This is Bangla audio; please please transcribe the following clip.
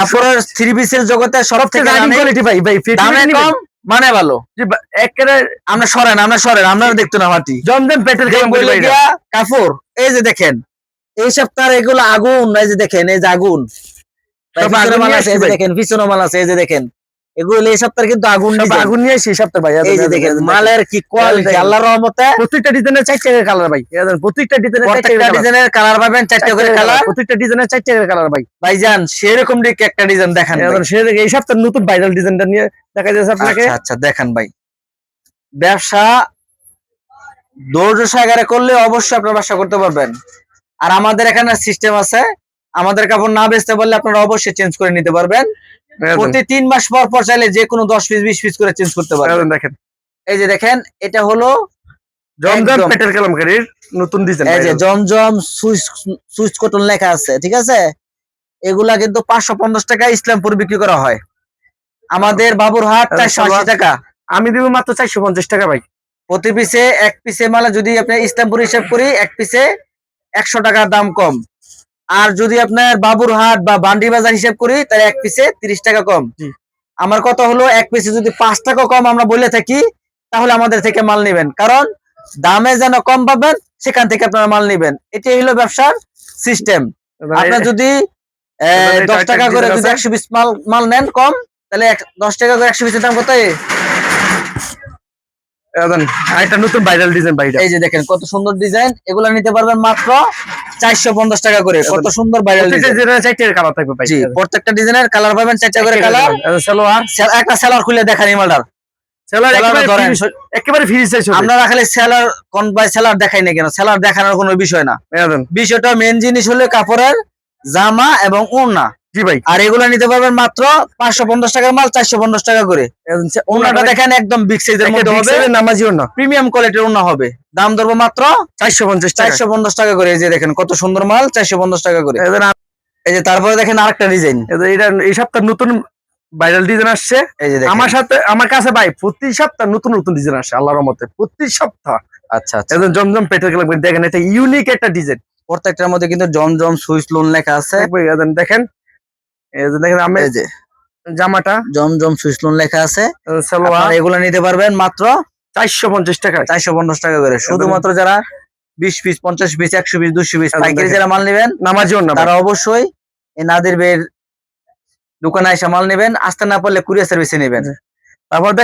কাপড়ের থ্রি পিসের জগতে সব থেকে কোয়ালিটি ভাই ভাই দামে কম মানে ভালো। একেবারে আমরা সরেন আমরা সরেন আমরা দেখতো না মাটি। জমজম পেটের কাপড় এই যে দেখেন এই সপ্তাহের এগুলো আগুন এই যে দেখেন এই যে আগুন। দেখেন পিছনে মাল আছে এই যে দেখেন। এগুলো এই সপ্তাহে কিন্তু আগুন আগুন নিয়ে আসি সপ্তাহ ভাই এই যে দেখেন মালের কি কোয়ালিটি আল্লাহর রহমতে প্রত্যেকটা ডিজাইনের চারটে করে কালার ভাই। প্রত্যেকটা ডিজাইনের প্রত্যেকটা ডিজাইনের কালার পাবেন চারটে করে কালার প্রত্যেকটা ডিজাইনের চারটে করে কালার ভাই। ভাইজান সেরকম দিক একটা ডিজাইন দেখান সে দেখে এই সপ্তাহের নতুন ভাইরাল ডিজাইনটা নিয়ে দেখা যাচ্ছে আপনাকে। আচ্ছা আচ্ছা দেখান ভাই। ব্যবসা ধৈর্য সাগরে করলে অবশ্যই আপনার ব্যবসা করতে পারবেন। আর আমাদের এখানে সিস্টেম আছে আমাদের কাপড় না বেচতে পারলে আপনারা অবশ্যই চেঞ্জ করে নিতে পারবেন। প্রতি তিন মাস পর পর চাইলে যে কোনো দশ পিস বিশ পিস করে চেঞ্জ করতে পারবেন। দেখেন, এই যে দেখেন এটা হলো জমজম একদম। পেটের কালামকারীর নতুন ডিজাইন এই যে জমজম সুইচ সুইচ কটন লেখা আছে ঠিক আছে? এগুলা কিন্তু পাঁচশো পঞ্চাশ টাকা ইসলামপুর বিক্রি করা হয়। আমাদের বাবুরহাট চারশো আশি টাকা। আমি দিব মাত্র চারশো পঞ্চাশ টাকা ভাই। প্রতি পিসে এক পিসে মালা যদি আপনি ইসলামপুর হিসাব করি এক পিসে একশো টাকার দাম কম। আর যদি আপনার বাবুরহাট বা বান্ডি বাজার হিসাব করি তাহলে এক পিসে তিরিশ টাকা কম। আমার কথা হলো এক পিসে যদি পাঁচ টাকা কম আমরা বলে থাকি তাহলে আমাদের থেকে মাল নেবেন। কারণ দামে যেন কম পাবেন সেখান থেকে আপনারা মাল নেবেন। এটাই হলো ব্যবসার সিস্টেম আপনার যদি দশ টাকা করে যদি একশো পিস মাল মাল নেন কম তাহলে দশ টাকা করে একশো পিসের দাম কত আরেকটা নতুন ভাইরাল ডিজাইন ভাই এই যে দেখেন কত সুন্দর ডিজাইন এগুলা নিতে পারবেন মাত্র চারশো পঞ্চাশ টাকা করে। কত সুন্দর ভাইরাল প্রত্যেকটা ডিজাইনের কালার থাকবে জি প্রত্যেকটা ডিজাইনের কালার পাবেন চারটা করে কালার এই সালোয়ার। একটা সালোয়ার খুলে দেখান সাইজ হবে। আমরা খালি সেলার কোন বাই সেলার দেখাই না কেন? সেলার দেখানোর কোনো বিষয় না। বিষয়টা মেন জিনিস হলো কাপড়ের জামা এবং ওড়না। জি ভাই। আর এগুলা নিতে পারবেন মাত্র পাঁচশো পঞ্চাশ টাকার মাল চারশো পঞ্চাশ টাকা করে। এই দেখেন, একদম বিগ সাইজের মধ্যে হবে। নামাজি ওড়না প্রিমিয়াম কোয়ালিটির ওড়না হবে। দাম ধরবো মাত্র চারশো পঞ্চাশ চারশো পঞ্চাশ টাকা করে। এই যে দেখেন কত সুন্দর মাল চারশো পঞ্চাশ টাকা করে। এই যে তারপরে দেখেন আরেকটা ডিজাইন এই এটা এই সপ্তাহ নতুন ভাইরাল ডিজাইন আসছে। এই যে আমার সাথে আমার কাছে ভাই প্রতি সপ্তাহ নতুন নতুন ডিজাইন আসে আল্লাহর রহমতে। প্রতি সপ্তাহ। আচ্ছা আচ্ছা। একদম জমজম পেটের কালাম দেখেন এটা ইউনিক একটা ডিজাইন প্রত্যেকটার মধ্যে কিন্তু জমজম সুইচ লোন লেখা আছে। দেখেন দেখেন আমি এই যে। জামাটা জমজম সুইচ লোন লেখা আছে। সালোয়ার। এগুলো নিতে পারবেন মাত্র চারশো পঞ্চাশ টাকা। চারশো পঞ্চাশ টাকা করে। শুধুমাত্র যারা বিশ পিস পঞ্চাশ পিস একশো পিস দুশো পিস পাইকারি যারা মাল নেবেন নামার জন্য তারা অবশ্যই এই নাদের বের দোকানে এসে মাল নেবেন। আসতে না পারলে কুরিয়ার সার্ভিসে নেবেন। তারপর